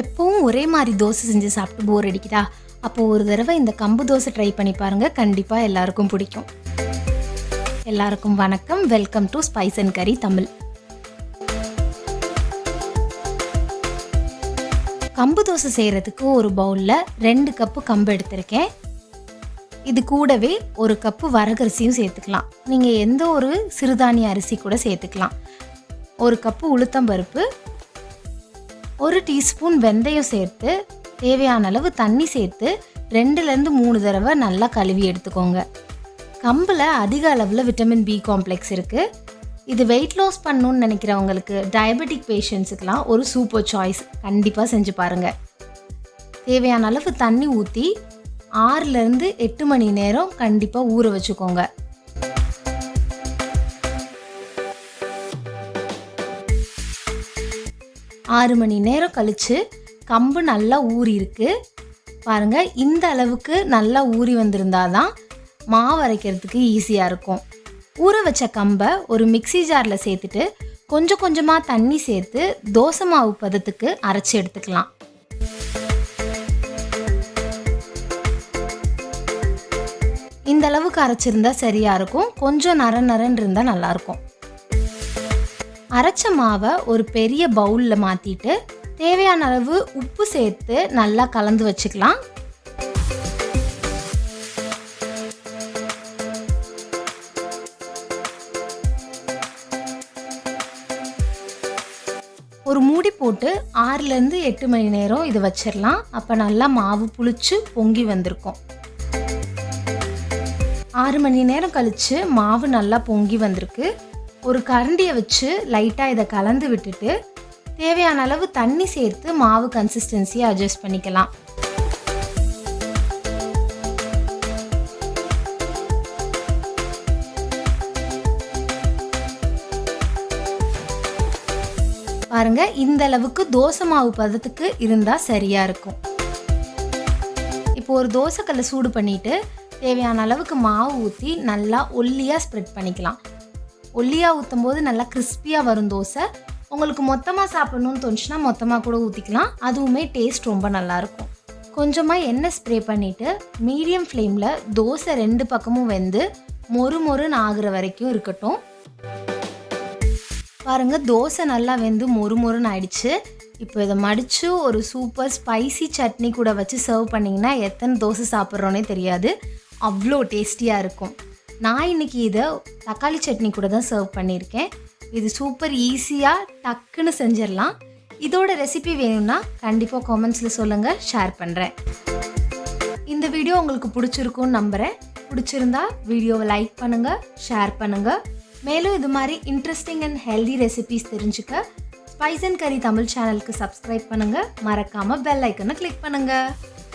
எப்பவும் ஒரே மாதிரி தோசை செஞ்சு சாப்பிட்டு போர் அடிக்குதா? அப்போ ஒரு தடவை இந்த கம்பு தோசை ட்ரை பண்ணி பாருங்கள் கண்டிப்பாக எல்லாருக்கும் பிடிக்கும். எல்லாருக்கும் வணக்கம். Welcome to spice and curry Tamil. கம்பு தோசை செய்கிறதுக்கு ஒரு பவுலில் ரெண்டு கப்பு கம்பு எடுத்திருக்கேன். இது கூடவே ஒரு கப்பு வரகரிசியும் சேர்த்துக்கலாம். நீங்கள் எந்த ஒரு சிறுதானிய அரிசி கூட சேர்த்துக்கலாம். ஒரு கப்பு உளுத்தம்பருப்பு ஒரு டீஸ்பூன் வெந்தயம் சேர்த்து தேவையான அளவு தண்ணி சேர்த்து ரெண்டுலேருந்து மூணு தடவை நல்லா கழுவி எடுத்துக்கோங்க. கம்பில் அதிக அளவில் விட்டமின் பி காம்ப்ளெக்ஸ் இருக்குது இது வெயிட் லாஸ் பண்ணணும்னு நினைக்கிறவங்களுக்கு டயபெட்டிக் பேஷண்ட்ஸுக்கெலாம் ஒரு சூப்பர் சாய்ஸ் கண்டிப்பாக செஞ்சு பாருங்கள் தேவையான அளவு தண்ணி ஊற்றி ஆறுலேருந்து எட்டு மணி நேரம் கண்டிப்பாக ஊற வச்சுக்கோங்க. ஆறு மணி நேரம் கழித்து கம்பு நல்லா ஊறி இருக்கு பாருங்க இந்த அளவுக்கு நல்லா ஊறி வந்திருந்தாதான் மாவு அரைக்கிறதுக்கு ஈஸியாக இருக்கும். ஊற வச்ச கம்பை ஒரு மிக்ஸி ஜாரில் சேர்த்துட்டு கொஞ்சம் கொஞ்சமாக தண்ணி சேர்த்து தோசை மாவு பதத்துக்கு அரைச்சி எடுத்துக்கலாம். இந்த அளவுக்கு அரைச்சிருந்தா சரியாக இருக்கும். கொஞ்சம் நர நரன்னு இருந்தால் நல்லாயிருக்கும் அரைச்ச மாவை ஒரு பெரிய பவுலில் மாற்றிட்டு தேவையான அளவு உப்பு சேர்த்து நல்லா கலந்து வச்சுக்கலாம். ஒரு மூடி போட்டு ஆறுலேருந்து எட்டு மணி நேரம் இது வச்சிடலாம் அப்போ நல்லா மாவு புளிச்சு பொங்கி வந்திருக்கும். ஆறு மணி நேரம் கழித்து மாவு நல்லா பொங்கி வந்திருக்கு. ஒரு கரண்டியை வச்சு லைட்டாக இதை கலந்து விட்டுட்டு தேவையான அளவு தண்ணி சேர்த்து மாவு கன்சிஸ்டன்சியை அட்ஜஸ்ட் பண்ணிக்கலாம். பாருங்க இந்த அளவுக்கு தோசை மாவு பதத்துக்கு இருந்தால் சரியாக இருக்கும். இப்போ ஒரு தோசைக்கல்லை சூடு பண்ணிட்டு தேவையான அளவுக்கு மாவு ஊற்றி நல்லா ஒல்லியாக ஸ்ப்ரெட் பண்ணிக்கலாம். ஒல்லியாக ஊற்றும் போது நல்லா கிறிஸ்பியாக வரும் தோசை. உங்களுக்கு மொத்தமாக சாப்பிட்ணுன்னு தோணுச்சுன்னா மொத்தமாக கூட ஊற்றிக்கலாம் அதுவுமே டேஸ்ட் ரொம்ப நல்லாயிருக்கும். கொஞ்சமாக எண்ணெய் ஸ்ப்ரே பண்ணிவிட்டு மீடியம் ஃப்ளேமில் தோசை ரெண்டு பக்கமும் வெந்து மொறு மொறுன்னு ஆகுற வரைக்கும் இருக்கட்டும். பாருங்கள் தோசை நல்லா வெந்து மொறு மொறுன்னு ஆயிடுச்சு. இப்போ இதை மடித்து ஒரு சூப்பர் ஸ்பைசி சட்னி கூட வச்சு சர்வ் பண்ணிங்கன்னா எத்தனை தோசை சாப்பிட்றோன்னே தெரியாது. அவ்வளோ டேஸ்டியாக இருக்கும். நான் இன்னைக்கு இதை தக்காளி சட்னி கூட தான் சர்வ் பண்ணியிருக்கேன் இது சூப்பர் ஈஸியாக டக்குன்னு செஞ்சிடலாம். இதோட ரெசிபி வேணும்னா கண்டிப்பாக காமெண்ட்ஸில் சொல்லுங்கள் ஷேர் பண்ணுறேன் இந்த வீடியோ உங்களுக்கு பிடிச்சிருக்கும்னு நம்புகிறேன் பிடிச்சிருந்தா வீடியோவை லைக் பண்ணுங்கள் ஷேர் பண்ணுங்கள் மேலும் இது மாதிரி இன்ட்ரெஸ்டிங் அண்ட் ஹெல்தி ரெசிபிஸ் தெரிஞ்சுக்க ஸ்பைஸ் அண்ட் கறி தமிழ் சேனலுக்கு சப்ஸ்கிரைப் பண்ணுங்கள் மறக்காமல் பெல் ஐக்கனை கிளிக் பண்ணுங்கள்